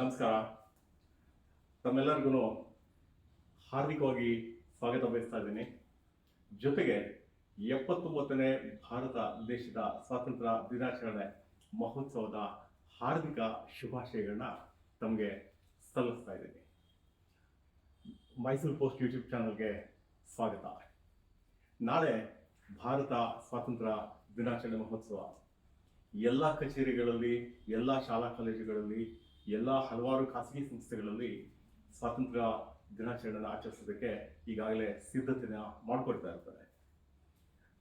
ನಮಸ್ಕಾರ. ತಮ್ಮೆಲ್ಲರಿಗೂ ಹಾರ್ದಿಕವಾಗಿ ಸ್ವಾಗತ ಬಯಸ್ತಾ ಇದ್ದೀನಿ. ಜೊತೆಗೆ ಎಪ್ಪತ್ತೊಂಬತ್ತನೇ ಭಾರತ ದೇಶದ ಸ್ವಾತಂತ್ರ್ಯ ದಿನಾಚರಣೆ ಮಹೋತ್ಸವದ ಹಾರ್ದಿಕ ಶುಭಾಶಯಗಳನ್ನ ತಮಗೆ ಸಲ್ಲಿಸ್ತಾ ಇದ್ದೀನಿ. ಮೈಸೂರು ಪೋಸ್ಟ್ ಯೂಟ್ಯೂಬ್ ಚಾನಲ್ಗೆ ಸ್ವಾಗತ. ನಾಳೆ ಭಾರತ ಸ್ವಾತಂತ್ರ್ಯ ದಿನಾಚರಣೆ ಮಹೋತ್ಸವ. ಎಲ್ಲ ಕಚೇರಿಗಳಲ್ಲಿ, ಎಲ್ಲ ಶಾಲಾ ಕಾಲೇಜುಗಳಲ್ಲಿ ಎಲ್ಲ ಹಲವಾರು ಖಾಸಗಿ ಸಂಸ್ಥೆಗಳಲ್ಲಿ ಸ್ವಾತಂತ್ರ್ಯ ದಿನಾಚರಣೆಯನ್ನು ಆಚರಿಸೋದಕ್ಕೆ ಈಗಾಗಲೇ ಸಿದ್ಧತೆನ ಮಾಡ್ಕೊಳ್ತಾ ಇರ್ತಾರೆ.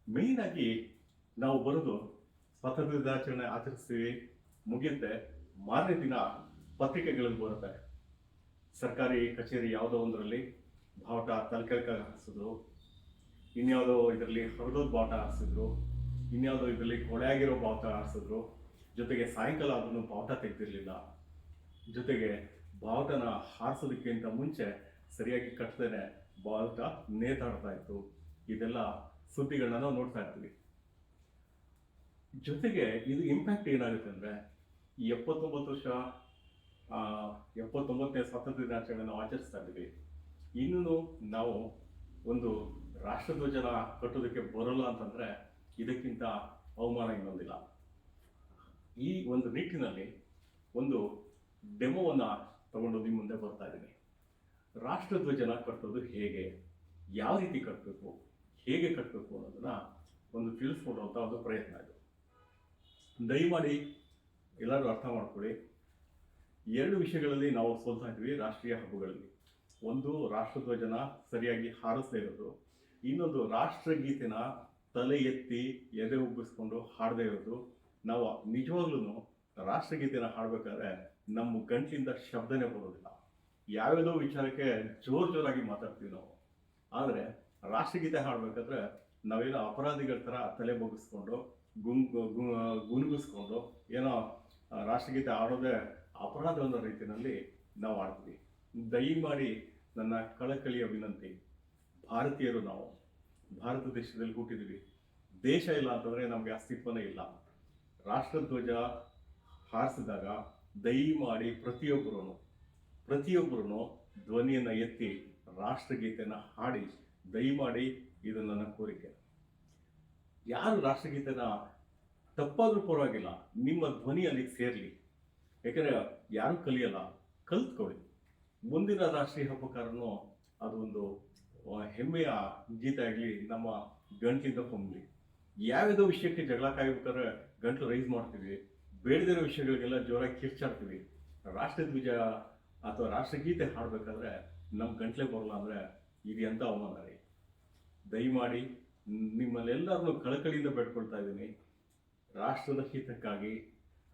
ಮೇಯ್ನ್ ಆಗಿ ನಾವು ಬರೋದು ಸ್ವಾತಂತ್ರ್ಯ ದಿನಾಚರಣೆ ಆಚರಿಸ್ತೀವಿ, ಮುಗಿಯುತ್ತೆ, ಮಾರನೇ ದಿನ ಪತ್ರಿಕೆಗಳಲ್ಲಿ ಬರುತ್ತೆ. ಸರ್ಕಾರಿ ಕಚೇರಿ ಯಾವುದೋ ಒಂದರಲ್ಲಿ ಬಾವುಟ ತಲೆಕೆಳಕ ಹಾಕಿಸೋದು ಇನ್ಯಾವುದೋ ಇದರಲ್ಲಿ ಹೊರದೋದ ಬಾವುಟ ಹಾರಿಸಿದ್ರು, ಇನ್ಯಾವುದೋ ಇದರಲ್ಲಿ ಕೊಳೆಯಾಗಿರೋ ಬಾವುಟ ಹಾರಿಸಿದ್ರು, ಜೊತೆಗೆ ಸಾಯಂಕಾಲ ಅದನ್ನು ಬಾವುಟ ತೆಗೆದಿರಲಿಲ್ಲ. ಜೊತೆಗೆ ಬಾವುಟನ ಹಾರಿಸೋದಕ್ಕಿಂತ ಮುಂಚೆ ಸರಿಯಾಗಿ ಕಟ್ಟದೇನೆ ಬಾವುಟ ನೇತಾಡ್ತಾ ಇತ್ತು. ಇದೆಲ್ಲ ಸುದ್ದಿಗಳನ್ನ ನಾವು ನೋಡ್ತಾ ಇರ್ತೀವಿ. ಜೊತೆಗೆ ಇದು ಇಂಪ್ಯಾಕ್ಟ್ ಏನಾಗುತ್ತೆ ಅಂದರೆ ಎಪ್ಪತ್ತೊಂಬತ್ತು ವರ್ಷ ಎಪ್ಪತ್ತೊಂಬತ್ತನೇ ಸ್ವಾತಂತ್ರ್ಯ ದಿನಾಚರಣೆ ನಾವು ಆಚರಿಸ್ತಾ ಇದ್ದೀವಿ. ಇನ್ನೂ ನಾವು ಒಂದು ರಾಷ್ಟ್ರಧ್ವಜನ ಕಟ್ಟೋದಕ್ಕೆ ಬರೋಲ್ಲ ಅಂತಂದ್ರೆ ಇದಕ್ಕಿಂತ ಅವಮಾನ ಇನ್ನೊಂದಿಲ್ಲ. ಈ ಒಂದು ನಿಟ್ಟಿನಲ್ಲಿ ಒಂದು ಡೆಮೋವನ್ನು ತಗೊಂಡು ನಿಮ್ಮ ಮುಂದೆ ಬರ್ತಾ ಇದ್ದೀನಿ. ರಾಷ್ಟ್ರಧ್ವಜನ ಕಟ್ಟೋದು ಹೇಗೆ? ಯಾವ ರೀತಿ ಕಟ್ಟಬೇಕು ಹೇಗೆ ಕಟ್ಟಬೇಕು ಅನ್ನೋದನ್ನ ಒಂದು ತಿಳಿಸ್ಕೊಡುವಂಥ ಒಂದು ಪ್ರಯತ್ನ ಇದು. ದಯಮಾಡಿ ಎಲ್ಲರೂ ಅರ್ಥ ಮಾಡ್ಕೊಳ್ಳಿ. ಎರಡು ವಿಷಯಗಳಲ್ಲಿ ನಾವು ಸೋಲ್ತಾ ಇದ್ವಿ ರಾಷ್ಟ್ರೀಯ ಹಬ್ಬಗಳಲ್ಲಿ. ಒಂದು ರಾಷ್ಟ್ರಧ್ವಜನ ಸರಿಯಾಗಿ ಹಾರಿಸದೇ ಇರೋದು. ಇನ್ನೊಂದು, ರಾಷ್ಟ್ರಗೀತೆನ ತಲೆ ಎತ್ತಿ ಎದೆ ಉಬ್ಬಿಸ್ಕೊಂಡು ಹಾಡದೇ ಇರೋದು. ನಾವು ನಿಜವಾಗ್ಲೂ ರಾಷ್ಟ್ರಗೀತೆನ ಹಾಡ್ಬೇಕಾದ್ರೆ ನಮ್ಮ ಗಂಟಿಂದ ಶಬ್ದನೇ ಬರೋದಿಲ್ಲ. ಯಾವ್ಯಾವುದೋ ವಿಚಾರಕ್ಕೆ ಜೋರು ಜೋರಾಗಿ ಮಾತಾಡ್ತೀವಿ ನಾವು. ಆದರೆ ರಾಷ್ಟ್ರಗೀತೆ ಹಾಡಬೇಕಾದ್ರೆ ನಾವೇನೋ ಅಪರಾಧಿಗಳ ಥರ ತಲೆ ಬಗ್ಗಿಸ್ಕೊಂಡು ಗುಂಗು ಗುನುಗಿಸ್ಕೊಂಡು ಏನೋ ರಾಷ್ಟ್ರಗೀತೆ ಹಾಡೋದೇ ಅಪರಾಧ ಅನ್ನೋ ರೀತಿಯಲ್ಲಿ ನಾವು ಆಡ್ತೀವಿ ದಯಮಾಡಿ ನನ್ನ ಕಳಕಳಿಯ ವಿನಂತಿ, ಭಾರತೀಯರು ನಾವು, ಭಾರತ ದೇಶದಲ್ಲಿ ಹುಟ್ಟಿದ್ದೀವಿ. ದೇಶ ಇಲ್ಲ ಅಂತಂದರೆ ನಮಗೆ ಅಸ್ತಿತ್ವನೇ ಇಲ್ಲ. ರಾಷ್ಟ್ರಧ್ವಜ ಹಾರಿಸಿದಾಗ ದಯಮಾಡಿ ಪ್ರತಿಯೊಬ್ಬರೂ ಪ್ರತಿಯೊಬ್ಬರೂ ಧ್ವನಿಯನ್ನು ಎತ್ತಿ ರಾಷ್ಟ್ರಗೀತೆಯನ್ನು ಹಾಡಿ ದಯಮಾಡಿ ಇದು ನನ್ನ ಕೋರಿಕೆ. ಯಾರು ರಾಷ್ಟ್ರಗೀತೆನ ತಪ್ಪಾದರೂ ಪರವಾಗಿಲ್ಲ, ನಿಮ್ಮ ಧ್ವನಿ ಅಲ್ಲಿಗೆ ಸೇರಲಿ. ಯಾಕಂದರೆ ಯಾರು ಕಲಿಯಲ್ಲ, ಕಲ್ತ್ಕೊಳ್ಳಿ. ಮುಂದಿನ ರಾಷ್ಟ್ರೀಯ ಹಬ್ಬಕಾರನು ಅದೊಂದು ಹೆಮ್ಮೆಯ ಗೀತೆ ಆಗಲಿ, ನಮ್ಮ ಗಂಟಿಂದ ಹೊಮ್ಮಲಿ ಯಾವ್ಯಾವ ವಿಷಯಕ್ಕೆ ಜಗಳ ಕಾಯ್ಬೇಕಾದ್ರೆ ಗಂಟು ರೈಸ್ ಮಾಡ್ತೀವಿ. ಬೇಡದಿರೋ ವಿಷಯಗಳಿಗೆಲ್ಲ ಜೋರಾಗಿ ಕಿರ್ಚಾಡ್ತೀವಿ. ರಾಷ್ಟ್ರಧ್ವಜ ಅಥವಾ ರಾಷ್ಟ್ರಗೀತೆ ಹಾಡಬೇಕಾದ್ರೆ ನಮ್ಮ ಗಂಟ್ಲೆ ಬರಲ್ಲ ಅಂದರೆ ಇದು ಎಂಥ ಅವಮಾನ ರೀ? ದಯಮಾಡಿ ನಿಮ್ಮಲ್ಲೆಲ್ಲರನ್ನೂ ಕಳಕಳಿಯಿಂದ ಬೇಡ್ಕೊಳ್ತಾ ಇದ್ದೀನಿ. ರಾಷ್ಟ್ರದ ಹಿತಕ್ಕಾಗಿ,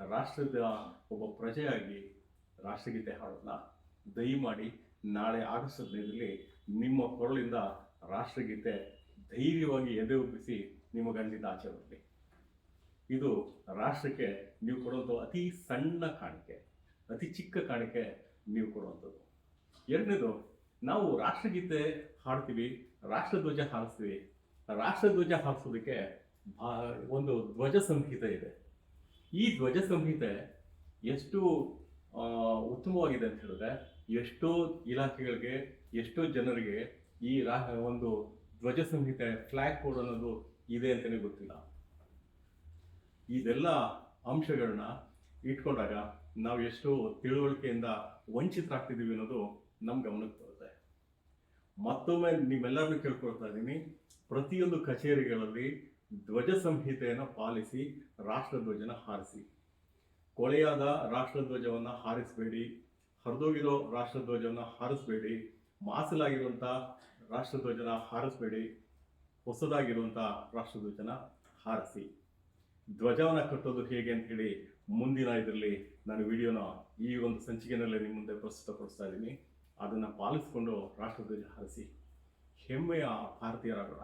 ರಾಷ್ಟ್ರದ ಒಬ್ಬ ಪ್ರಜೆಯಾಗಿ ರಾಷ್ಟ್ರಗೀತೆ ಹಾಡೋದನ್ನ ದಯಮಾಡಿ ನಾಳೆ ಆಗಸ್ಟ್ ಹದಿನೈದರಲ್ಲಿ ನಿಮ್ಮ ಕೊರಳಿಂದ ರಾಷ್ಟ್ರಗೀತೆ ಧೈರ್ಯವಾಗಿ ಎದೆ ಒಪ್ಪಿಸಿ ನಿಮ್ಮ ಗಂಡಿಂದ ಆಚೆ ಬರಲಿ ಇದು ರಾಷ್ಟ್ರಕ್ಕೆ ನೀವು ಕೊಡುವಂಥ ಅತಿ ಸಣ್ಣ ಕಾಣಿಕೆ, ಅತಿ ಚಿಕ್ಕ ಕಾಣಿಕೆ ನೀವು ಕೊಡುವಂಥದ್ದು. ಎರಡನೇದು, ನಾವು ರಾಷ್ಟ್ರಗೀತೆ ಹಾಡ್ತೀವಿ, ರಾಷ್ಟ್ರಧ್ವಜ ಹಾರಿಸ್ತೀವಿ. ರಾಷ್ಟ್ರಧ್ವಜ ಹಾರಿಸೋದಕ್ಕೆ ಒಂದು ಧ್ವಜ ಸಂಹಿತೆ ಇದೆ. ಈ ಧ್ವಜ ಸಂಹಿತೆ ಎಷ್ಟು ಉತ್ತಮವಾಗಿದೆ ಅಂತ ಹೇಳಿದ್ರೆ, ಎಷ್ಟೋ ಇಲಾಖೆಗಳಿಗೆ, ಎಷ್ಟೋ ಜನರಿಗೆ ಈ ರಾ, ಒಂದು ಧ್ವಜ ಸಂಹಿತೆ ಫ್ಲಾಗ್ ಕೋಡ್ ಅನ್ನೋದು ಇದೆ ಅಂತಲೇ ಗೊತ್ತಿಲ್ಲ. ಇದೆಲ್ಲ ಅಂಶಗಳನ್ನ ಇಟ್ಕೊಂಡಾಗ ನಾವು ಎಷ್ಟು ತಿಳುವಳಿಕೆಯಿಂದ ವಂಚಿತರಾಗ್ತಿದ್ದೀವಿ ಅನ್ನೋದು ನಮ್ಮ ಗಮನಕ್ಕೆ ಬರುತ್ತೆ. ಮತ್ತೊಮ್ಮೆ ನಿಮ್ಮೆಲ್ಲರನ್ನೂ ಕೇಳ್ಕೊಳ್ತಾ ಇದ್ದೀನಿ. ಪ್ರತಿಯೊಂದು ಕಚೇರಿಗಳಲ್ಲಿ ಧ್ವಜ ಸಂಹಿತೆಯನ್ನು ಪಾಲಿಸಿ ರಾಷ್ಟ್ರಧ್ವಜನ ಹಾರಿಸಿ. ಕೊಳೆಯಾದ ರಾಷ್ಟ್ರಧ್ವಜವನ್ನು ಹಾರಿಸಬೇಡಿ, ಹರಿದೋಗಿರೋ ರಾಷ್ಟ್ರಧ್ವಜವನ್ನು ಹಾರಿಸಬೇಡಿ ಮಾಸಲಾಗಿರುವಂಥ ರಾಷ್ಟ್ರಧ್ವಜನ ಹಾರಿಸಬೇಡಿ ಹೊಸದಾಗಿರುವಂಥ ರಾಷ್ಟ್ರಧ್ವಜನ ಹಾರಿಸಿ. ಧ್ವಜವನ್ನು ಕಟ್ಟೋದು ಹೇಗೆ ಅಂತ ಹೇಳಿ ಮುಂದಿನ ಇದರಲ್ಲಿ ನಾನು ವಿಡಿಯೋನ ಈ ಒಂದು ಸಂಚಿಕೆನಲ್ಲೇ ನಿಮ್ಮ ಮುಂದೆ ಪ್ರಸ್ತುತಪಡಿಸ್ತಾ ಇದ್ದೀನಿ. ಅದನ್ನು ಪಾಲಿಸಿಕೊಂಡು ರಾಷ್ಟ್ರಧ್ವಜ ಹಾರಿಸಿ. ಹೆಮ್ಮೆಯ ಭಾರತೀಯರಾಗೋಣ.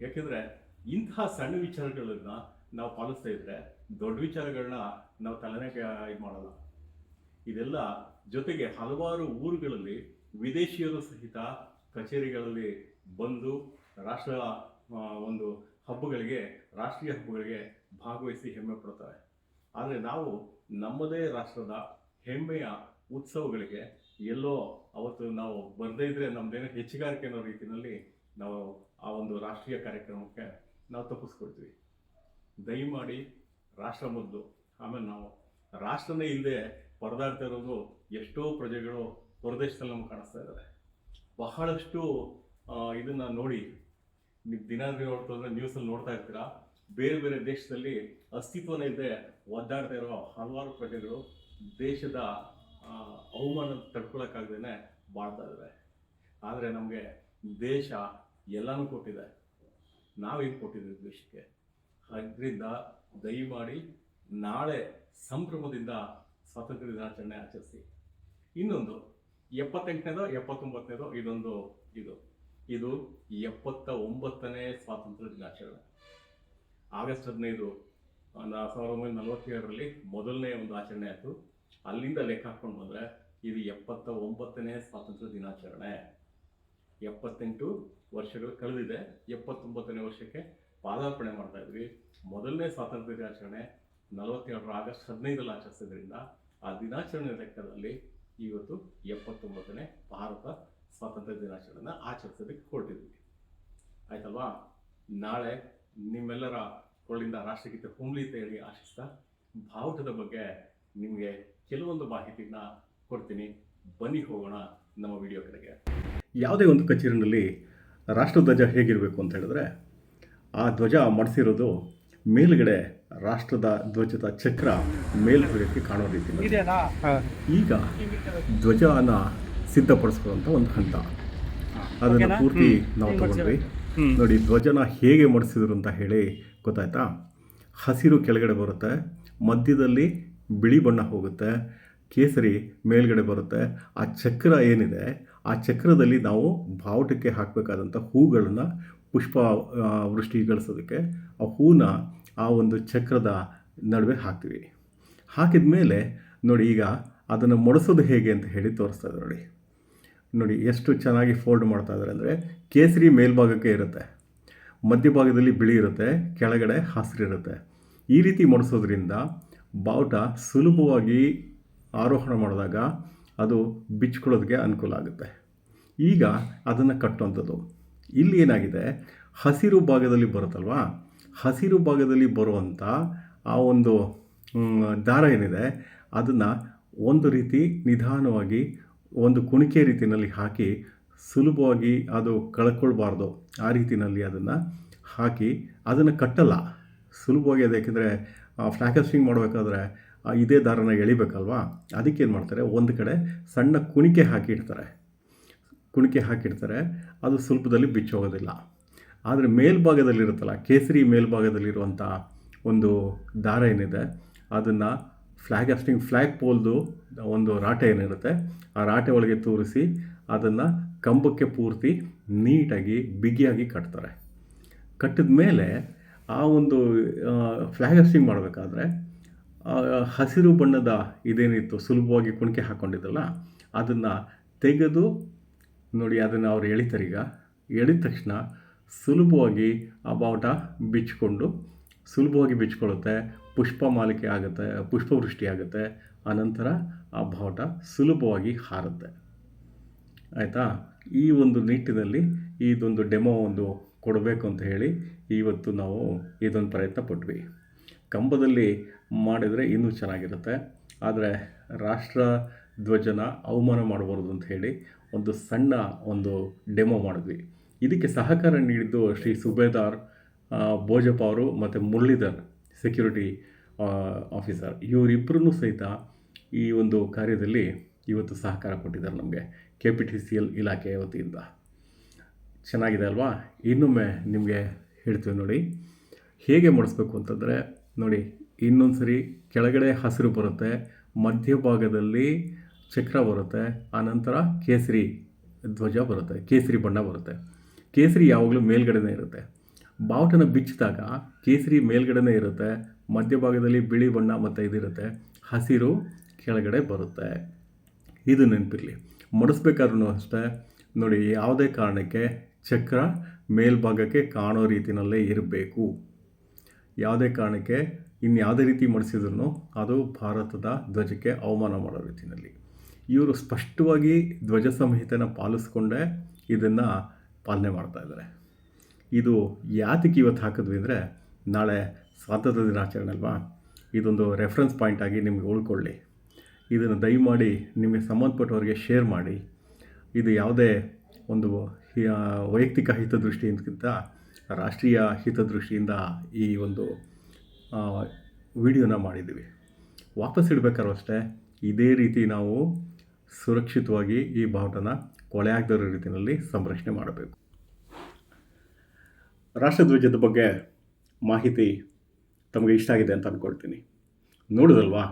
ಯಾಕೆಂದರೆ ಇಂತಹ ಸಣ್ಣ ವಿಚಾರಗಳನ್ನ ನಾವು ಪಾಲಿಸ್ತಾ ಇದ್ರೆ ದೊಡ್ಡ ವಿಚಾರಗಳನ್ನ ನಾವು ತಲೆನೇ ಇದು ಮಾಡಲ್ಲ. ಇದೆಲ್ಲ ಜೊತೆಗೆ ಹಲವಾರು ಊರುಗಳಲ್ಲಿ ವಿದೇಶಿಯರು ಸಹಿತ ಕಚೇರಿಗಳಲ್ಲಿ ಬಂದು ರಾಷ್ಟ್ರ ಒಂದು ಹಬ್ಬಗಳಿಗೆ, ರಾಷ್ಟ್ರೀಯ ಹಬ್ಬಗಳಿಗೆ ಭಾಗವಹಿಸಿ ಹೆಮ್ಮೆ ಪಡ್ತಾರೆ. ಆದರೆ ನಾವು ನಮ್ಮದೇ ರಾಷ್ಟ್ರದ ಹೆಮ್ಮೆಯ ಉತ್ಸವಗಳಿಗೆ ಎಲ್ಲೋ ಅವತ್ತು ನಾವು ಬರದೇ ಇದ್ರೆ ನಮ್ದೇನೋ ಹೆಚ್ಚುಗಾರಿಕೆ ಅನ್ನೋ ರೀತಿಯಲ್ಲಿ ನಾವು ಆ ಒಂದು ರಾಷ್ಟ್ರೀಯ ಕಾರ್ಯಕ್ರಮಕ್ಕೆ ನಾವು ತಪ್ಪಿಸ್ಕೊಳ್ತೀವಿ. ದಯಮಾಡಿ ರಾಷ್ಟ್ರ ಮೊದಲು ಆಮೇಲೆ ನಾವು ರಾಷ್ಟ್ರನೇ ಇಲ್ಲದೆ ಪರದಾಡ್ತಾ ಇರೋದು ಎಷ್ಟೋ ಪ್ರಜೆಗಳು ಹೊರದೇಶದಲ್ಲಿ ನಮ್ಗೆ ಕಾಣಿಸ್ತಾ ಇದ್ದಾರೆ. ಬಹಳಷ್ಟು ಇದನ್ನ ನೋಡಿ ನೀವು ದಿನ ನೋಡ್ತಾ ನ್ಯೂಸಲ್ಲಿ ನೋಡ್ತಾ ಇರ್ತೀರಾ? ಬೇರೆ ಬೇರೆ ದೇಶದಲ್ಲಿ ಅಸ್ತಿತ್ವನೇ ಇದೆ ಒದ್ದಾಡ್ತಾ ಇರೋ ಹಲವಾರು ಪ್ರಜೆಗಳು ದೇಶದ ಅವಮಾನ ತಡ್ಕೊಳಕ್ಕಾಗ್ದೇ ಬಾಳ್ತಾ ಇದ್ದಾರೆ ಆದರೆ ನಮಗೆ ದೇಶ ಎಲ್ಲನೂ ಕೊಟ್ಟಿದೆ. ನಾವೇನು ಕೊಟ್ಟಿದ್ದೀವಿ ದೇಶಕ್ಕೆ? ಅದರಿಂದ ದಯಮಾಡಿ ನಾಳೆ ಸಂಭ್ರಮದಿಂದ ಸ್ವಾತಂತ್ರ್ಯ ದಿನಾಚರಣೆ ಆಚರಿಸಿ. ಇನ್ನೊಂದು, ಎಪ್ಪತ್ತೆಂಟನೇದೋ ಎಪ್ಪತ್ತೊಂಬತ್ತನೇದೋ ಇದೊಂದು ಇದು. ಇದು ಎಪ್ಪತ್ತ ಒಂಬತ್ತನೇ ಸ್ವಾತಂತ್ರ್ಯ ದಿನಾಚರಣೆ. ಆಗಸ್ಟ್ ಹದಿನೈದು ಸಾವಿರದ ಒಂಬೈನೂರ ನಲವತ್ತೇಳರಲ್ಲಿ ಮೊದಲನೇ ಒಂದು ಆಚರಣೆ ಆಯಿತು. ಅಲ್ಲಿಂದ ಲೆಕ್ಕ ಹಾಕೊಂಡು ಬಂದರೆ ಇದು ಎಪ್ಪತ್ತ ಒಂಬತ್ತನೇ ಸ್ವಾತಂತ್ರ್ಯ ದಿನಾಚರಣೆ. ಎಪ್ಪತ್ತೆಂಟು ವರ್ಷಗಳು ಕಳೆದಿದೆ. ಎಪ್ಪತ್ತೊಂಬತ್ತನೇ ವರ್ಷಕ್ಕೆ ಪಾದಾರ್ಪಣೆ ಮಾಡ್ತಾ ಇದ್ವಿ. ಮೊದಲನೇ ಸ್ವಾತಂತ್ರ್ಯ ದಿನಾಚರಣೆ ನಲವತ್ತೇಳರ ಆಗಸ್ಟ್ ಹದಿನೈದರಲ್ಲಿ ಆಚರಿಸೋದ್ರಿಂದ ಆ ದಿನಾಚರಣೆ ಲೆಕ್ಕದಲ್ಲಿ ಇವತ್ತು ಎಪ್ಪತ್ತೊಂಬತ್ತನೇ ಭಾರತ ಸ್ವಾತಂತ್ರ್ಯ ದಿನಾಚರಣೆಯನ್ನು ಆಚರಿಸೋದಕ್ಕೆ ಹೊರಟಿದ್ವಿ ಆಯ್ತಲ್ವಾ? ನಾಳೆ ನಿಮ್ಮೆಲ್ಲರ ಕೊಳ್ಳಿಂದ ರಾಷ್ಟ್ರಗೀತೆ ಹೊಮ್ಲಿ ಅಂತ ಹೇಳಿ ಆಶಿಸ್ತಾ ಭಾವುಟದ ಬಗ್ಗೆ ನಿಮಗೆ ಕೆಲವೊಂದು ಮಾಹಿತಿನ ಕೊಡ್ತೀನಿ. ಬನ್ನಿ ಹೋಗೋಣ ನಮ್ಮ ವಿಡಿಯೋ ಕಡೆಗೆ ಯಾವುದೇ ಒಂದು ಕಚೇರಿನಲ್ಲಿ ರಾಷ್ಟ್ರಧ್ವಜ ಹೇಗಿರಬೇಕು ಅಂತ ಹೇಳಿದ್ರೆ ಆ ಧ್ವಜ ಮಡಿಸಿರೋದು ಮೇಲುಗಡೆ ರಾಷ್ಟ್ರದ ಧ್ವಜದ ಚಕ್ರ ಮೇಲ್ಭಾಗಕ್ಕೆ ಕಾಣೋ ರೀತಿ ಈಗ ಧ್ವಜನ ಸಿದ್ಧಪಡಿಸ್ಕೊಳ್ಳುವಂಥ ಒಂದು ಹಂತ. ಅದನ್ನು ಪೂರ್ತಿ ನಾವು ತಗೊಂಡ್ವಿ. ನೋಡಿ ಧ್ವಜನ ಹೇಗೆ ಮಡಿಸಿದ್ರು ಅಂತ ಹೇಳಿ ಗೊತ್ತಾಯ್ತಾ? ಹಸಿರು ಕೆಳಗಡೆ ಬರುತ್ತೆ ಮಧ್ಯದಲ್ಲಿ ಬಿಳಿ ಬಣ್ಣ ಹೋಗುತ್ತೆ ಕೇಸರಿ ಮೇಲ್ಗಡೆ ಬರುತ್ತೆ. ಆ ಚಕ್ರ ಏನಿದೆ? ಆ ಚಕ್ರದಲ್ಲಿ ನಾವು ಬಾವುಟಕ್ಕೆ ಹಾಕಬೇಕಾದಂಥ ಹೂಗಳನ್ನು ಪುಷ್ಪ ವೃಷ್ಟಿ ವೃಷ್ಟಿಗೊಳಿಸೋದಕ್ಕೆ ಆ ಹೂನ ಆ ಒಂದು ಚಕ್ರದ ನಡುವೆ ಹಾಕ್ತೀವಿ. ಹಾಕಿದ ಮೇಲೆ ನೋಡಿ ಈಗ ಅದನ್ನು ಮಡಿಸೋದು ಹೇಗೆ ಅಂತ ಹೇಳಿ ತೋರಿಸ್ತಾ ಇದ್ದಾರೆ ನೋಡಿ. ನೋಡಿ, ಎಷ್ಟು ಚೆನ್ನಾಗಿ ಫೋಲ್ಡ್ ಮಾಡ್ತಾ ಇದ್ದಾರೆ ಅಂದರೆ ಕೇಸರಿ ಮೇಲ್ಭಾಗಕ್ಕೆ ಇರುತ್ತೆ. ಮಧ್ಯಭಾಗದಲ್ಲಿ ಬಿಳಿ ಇರುತ್ತೆ, ಕೆಳಗಡೆ ಹಸಿರು ಇರುತ್ತೆ. ಈ ರೀತಿ ಮಡಿಸೋದ್ರಿಂದ ಬಾವುಟ ಸುಲಭವಾಗಿ ಆರೋಹಣ ಮಾಡಿದಾಗ ಅದು ಬಿಚ್ಕೊಳ್ಳೋದಕ್ಕೆ ಅನುಕೂಲ ಆಗುತ್ತೆ. ಈಗ ಅದನ್ನು ಕಟ್ಟುವಂಥದ್ದು. ಇಲ್ಲಿ ಏನಾಗಿದೆ? ಹಸಿರು ಭಾಗದಲ್ಲಿ ಬರುತ್ತಲ್ವಾ? ಹಸಿರು ಭಾಗದಲ್ಲಿ ಬರುವಂಥ ಆ ಒಂದು ದಾರ ಏನಿದೆ? ಅದನ್ನು ಒಂದು ರೀತಿ ನಿಧಾನವಾಗಿ ಒಂದು ಕುಣಿಕೆ ರೀತಿಯಲ್ಲಿ ಹಾಕಿ ಸುಲಭವಾಗಿ ಅದು ಕಳ್ಕೊಳ್ಬಾರ್ದು. ಆ ರೀತಿಯಲ್ಲಿ ಅದನ್ನು ಹಾಕಿ ಅದನ್ನು ಕಟ್ಟಲ್ಲ. ಸುಲಭವಾಗಿ ಅದು ಯಾಕೆಂದರೆ ಫ್ಲಾಕಸ್ಟಿಂಗ್ ಮಾಡಬೇಕಾದ್ರೆ ಇದೇ ದಾರನ ಎಳಿಬೇಕಲ್ವಾ? ಏನು ಮಾಡ್ತಾರೆ, ಒಂದು ಕಡೆ ಸಣ್ಣ ಕುಣಿಕೆ ಹಾಕಿಡ್ತಾರೆ ಕುಣಿಕೆ ಹಾಕಿಡ್ತಾರೆ ಅದು ಸ್ವಲ್ಪದಲ್ಲಿ ಬಿಚ್ಚೋಗೋದಿಲ್ಲ. ಆದರೆ ಮೇಲ್ಭಾಗದಲ್ಲಿರುತ್ತಲ್ಲ, ಕೇಸರಿ ಮೇಲ್ಭಾಗದಲ್ಲಿರುವಂಥ ಒಂದು ದಾರ ಏನಿದೆ, ಅದನ್ನು ಫ್ಲ್ಯಾಗ್ ಹಾಸ್ಟಿಂಗ್ ಫ್ಲ್ಯಾಗ್ ಪೋಲ್ದು ಒಂದು ರಾಟೆ ಏನಿರುತ್ತೆ, ಆ ರಾಟೆ ಒಳಗೆ ತೂರಿಸಿ ಅದನ್ನು ಕಂಬಕ್ಕೆ ಪೂರ್ತಿ ನೀಟಾಗಿ, ಬಿಗಿಯಾಗಿ ಕಟ್ತಾರೆ. ಕಟ್ಟಿದ ಮೇಲೆ ಆ ಒಂದು ಫ್ಲ್ಯಾಗ್ ಹಾಸ್ಟಿಂಗ್ ಮಾಡಬೇಕಾದ್ರೆ ಹಸಿರು ಬಣ್ಣದ ಇದೇನಿತ್ತು, ಸುಲಭವಾಗಿ ಕುಣಿಕೆ ಹಾಕ್ಕೊಂಡಿದ್ದಲ್ಲ ಅದನ್ನು ತೆಗೆದು, ನೋಡಿ ಅದನ್ನು ಅವ್ರು ಎಳಿತಾರೆ ಈಗ, ಎಳಿದ ತಕ್ಷಣ ಸುಲಭವಾಗಿ ಆ ಬಾವುಟ ಬಿಚ್ಚಿಕೊಂಡು, ಸುಲಭವಾಗಿ ಬಿಚ್ಕೊಳ್ಳುತ್ತೆ ಪುಷ್ಪ ಮಾಲಿಕೆ ಆಗುತ್ತೆ, ಪುಷ್ಪವೃಷ್ಟಿ ಆಗುತ್ತೆ, ಆನಂತರ ಆ ಬಾವುಟ ಸುಲಭವಾಗಿ ಹಾರುತ್ತೆ. ಆಯಿತಾ? ಈ ಒಂದು ನಿಟ್ಟಿನಲ್ಲಿ ಇದೊಂದು ಡೆಮೋ ಒಂದು ಕೊಡಬೇಕು ಅಂತ ಹೇಳಿ ಇವತ್ತು ನಾವು ಇದೊಂದು ಪ್ರಯತ್ನ ಪಟ್ವಿ. ಕಂಬದಲ್ಲಿ ಮಾಡಿದರೆ ಇನ್ನೂ ಚೆನ್ನಾಗಿರುತ್ತೆ. ಆದರೆ ರಾಷ್ಟ್ರ ಧ್ವಜನ ಅವಮಾನ ಮಾಡಬಾರ್ದು ಅಂತ ಹೇಳಿ ಒಂದು ಸಣ್ಣ ಒಂದು ಡೆಮೋ ಮಾಡಿದ್ವಿ. ಇದಕ್ಕೆ ಸಹಕಾರ ನೀಡಿದ್ದು ಶ್ರೀ ಸುಬೇದಾರ್ ಭೋಜಪ್ಪ ಅವರು ಮತ್ತು ಮುರಳೀಧರ್. ಸೆಕ್ಯೂರಿಟಿ ಆಫೀಸರ್ ಇವರಿಬ್ಬರೂ ಸಹಿತ ಈ ಒಂದು ಕಾರ್ಯದಲ್ಲಿ ಇವತ್ತು ಸಹಕಾರ ಕೊಟ್ಟಿದ್ದಾರೆ ನಮಗೆ. K P T C L ಇಲಾಖೆಯ ವತಿಯಿಂದ. ಚೆನ್ನಾಗಿದೆ ಅಲ್ವಾ? ಇನ್ನೊಮ್ಮೆ ನಿಮಗೆ ಹೇಳ್ತೀವಿ ನೋಡಿ. ಹೇಗೆ ಮಾಡಿಸ್ಬೇಕು ಅಂತಂದರೆ, ನೋಡಿ ಇನ್ನೊಂದು ಸರಿ ಕೆಳಗಡೆ ಹಸಿರು ಬರುತ್ತೆ, ಮಧ್ಯಭಾಗದಲ್ಲಿ ಚಕ್ರ ಬರುತ್ತೆ ಆನಂತರ ಕೇಸರಿ ಧ್ವಜ ಬರುತ್ತೆ, ಕೇಸರಿ ಬಣ್ಣ ಬರುತ್ತೆ. ಕೇಸರಿ ಯಾವಾಗಲೂ ಮೇಲ್ಗಡೆನೇ ಇರುತ್ತೆ. ಬಾವುಟನ ಬಿಚ್ಚಿದಾಗ ಕೇಸರಿ ಮೇಲ್ಗಡೆನೇ ಇರುತ್ತೆ ಮಧ್ಯಭಾಗದಲ್ಲಿ ಬಿಳಿ ಬಣ್ಣ ಮತ್ತು ಇದಿರುತ್ತೆ, ಹಸಿರು ಕೆಳಗಡೆ ಬರುತ್ತೆ. ಇದು ನೆನಪಿರಲಿ. ಮಡಿಸ್ಬೇಕಾದ್ರೂ ಅಷ್ಟೇ. ನೋಡಿ, ಯಾವುದೇ ಕಾರಣಕ್ಕೆ ಚಕ್ರ ಮೇಲ್ಭಾಗಕ್ಕೆ ಕಾಣೋ ರೀತಿಯಲ್ಲೇ ಇರಬೇಕು. ಯಾವುದೇ ಕಾರಣಕ್ಕೆ ಇನ್ನು ಯಾವುದೇ ರೀತಿ ಮಡಿಸಿದ್ರು ಅದು ಭಾರತದ ಧ್ವಜಕ್ಕೆ ಅವಮಾನ ಮಾಡೋ ರೀತಿಯಲ್ಲಿ ಇವರು ಸ್ಪಷ್ಟವಾಗಿ ಧ್ವಜ ಸಂಹಿತೆನ ಪಾಲಿಸ್ಕೊಂಡೇ ಇದನ್ನು ಪಾಲನೆ ಮಾಡ್ತಾ ಇದ್ದಾರೆ. ಇದು ಯಾತಕ್ಕೆ ಇವತ್ತು ಹಾಕಿದ್ವಿ ಅಂದರೆ ನಾಳೆ ಸ್ವಾತಂತ್ರ್ಯ ದಿನಾಚರಣೆ ಅಲ್ವಾ? ಇದೊಂದು ರೆಫರೆನ್ಸ್ ಪಾಯಿಂಟ್ ಆಗಿ ನಿಮಗೆ ಉಳ್ಕೊಳ್ಳಿ. ಇದನ್ನು ದಯಮಾಡಿ ನಿಮಗೆ ಸಂಬಂಧಪಟ್ಟವರಿಗೆ ಶೇರ್ ಮಾಡಿ. ಇದು ಯಾವುದೇ ಒಂದು ವೈಯಕ್ತಿಕ ಹಿತದೃಷ್ಟಿಯಿಂದಕ್ಕಿಂತ ರಾಷ್ಟ್ರೀಯ ಹಿತದೃಷ್ಟಿಯಿಂದ ಈ ಒಂದು ವಿಡಿಯೋನ ಮಾಡಿದ್ದೀವಿ. ವಾಪಸ್ ಇಡಬೇಕಾದ್ರೂ ಅಷ್ಟೇ, ಇದೇ ರೀತಿ ನಾವು ಸುರಕ್ಷಿತವಾಗಿ ಈ ಬಾವುಟನ ಕೊಳೆಯಾಗದ ರೀತಿಯಲ್ಲಿ ಸಂರಕ್ಷಣೆ ಮಾಡಬೇಕು. ರಾಷ್ಟ್ರಧ್ವಜದ ಬಗ್ಗೆ ಮಾಹಿತಿ ತಮಗೆ ಇಷ್ಟ ಆಗಿದೆ ಅಂತ ಅಂದ್ಕೊಳ್ತೀನಿ ನೋಡಿದಲ್ವಾ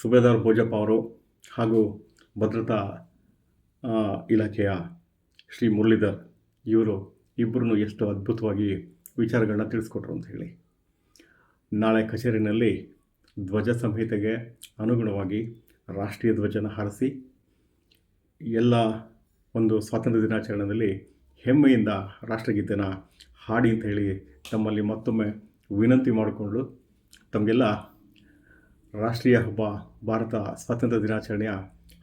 ಸುಬೇದಾರ್ ಭೋಜಪ್ಪ ಅವರು ಹಾಗೂ ಭದ್ರತಾ ಇಲಾಖೆಯ ಶ್ರೀ ಮುರಳೀಧರ್ ಇವರು ಇಬ್ಬರೂ ಎಷ್ಟು ಅದ್ಭುತವಾಗಿ ವಿಚಾರಗಳನ್ನ ತಿಳಿಸ್ಕೊಟ್ರು ಅಂತ ಹೇಳಿ. ನಾಳೆ ಕಚೇರಿನಲ್ಲಿ ಧ್ವಜ ಸಂಹಿತೆಗೆ ಅನುಗುಣವಾಗಿ ರಾಷ್ಟ್ರೀಯ ಧ್ವಜನ ಹಾರಿಸಿ, ಎಲ್ಲ ಒಂದು ಸ್ವಾತಂತ್ರ್ಯ ದಿನಾಚರಣೆಯಲ್ಲಿ ಹೆಮ್ಮೆಯಿಂದ ರಾಷ್ಟ್ರಗೀತೆನ ಹಾಡಿ ಅಂತ ಹೇಳಿ ತಮ್ಮಲ್ಲಿ ಮತ್ತೊಮ್ಮೆ ವಿನಂತಿ ಮಾಡಿಕೊಂಡು ತಮಗೆಲ್ಲ ರಾಷ್ಟ್ರೀಯ ಹಬ್ಬ, ಭಾರತ ಸ್ವಾತಂತ್ರ್ಯ ದಿನಾಚರಣೆಯ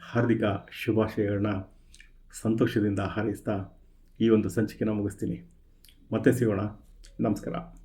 ಹಾರ್ದಿಕ ಶುಭಾಶಯಗಳನ್ನ ಸಂತೋಷದಿಂದ ಹಾರೈಸ್ತಾ ಈ ಒಂದು ಸಂಚಿಕೆನ ಮುಗಿಸ್ತೀನಿ. ಮತ್ತೆ ಸಿಗೋಣ. ನಮಸ್ಕಾರ.